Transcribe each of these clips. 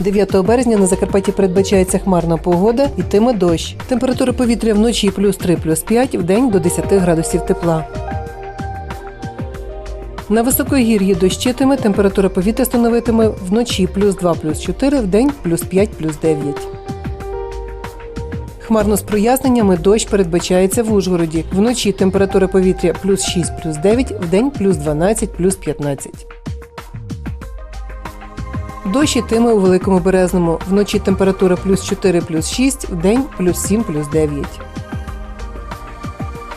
9 березня на Закарпатті передбачається хмарна погода, йтиме дощ. Температура повітря вночі плюс 3, плюс 5, в день до 10 градусів тепла. На високогір'ї дощитиме, температура повітря становитиме вночі плюс 2, плюс 4, в день плюс 5, плюс 9. Хмарно з проясненнями дощ передбачається в Ужгороді. Вночі температура повітря плюс 6, плюс 9, в день плюс 12, плюс 15. Дощ ітиме у Великому Березному. Вночі температура плюс 4, плюс 6, в день плюс 7, плюс 9.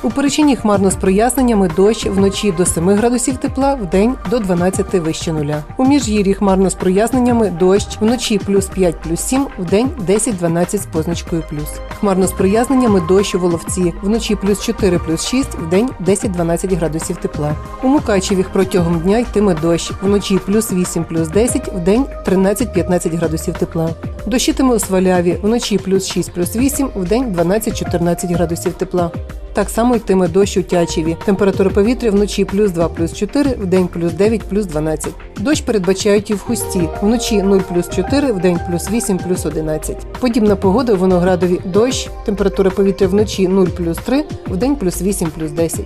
У Перечині хмарно з проясненнями дощ вночі до 7 градусів тепла, в день до 12 вище нуля. У Міжгір'ї хмарно з проясненнями дощ вночі плюс 5, плюс 7, в день 10-12 з позначкою плюс. Хмарно з проясненнями дощ у Воловці вночі плюс 4, плюс 6, в день 10-12 градусів тепла. У Мукачеві протягом дня йтиме дощ вночі плюс 8, плюс 10, в день 13-15 градусів тепла. Дощитиме у Сваляві вночі плюс 6, плюс 8, в день 12-14 градусів тепла. Так само йтиме дощ у Тячеві. Температура повітря вночі плюс 2, плюс 4, в день плюс 9, плюс 12. Дощ передбачають і в хусті. Вночі 0 плюс 4, в день плюс 8, плюс 11. Подібна погода у Виноградові дощ. Температура повітря вночі 0 плюс 3, в день плюс 8, плюс 10.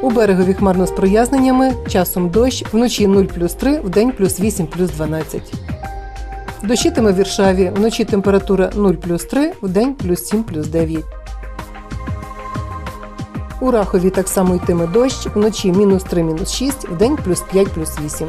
У берегові хмарно з проясненнями, часом дощ, вночі 0 плюс 3, в день плюс 8, плюс 12. Дощитиме в Віршаві, вночі температура 0 плюс 3, в день плюс 7, плюс 9. У Рахові так само йтиме дощ, вночі мінус 3, мінус 6, в день плюс 5, плюс 8.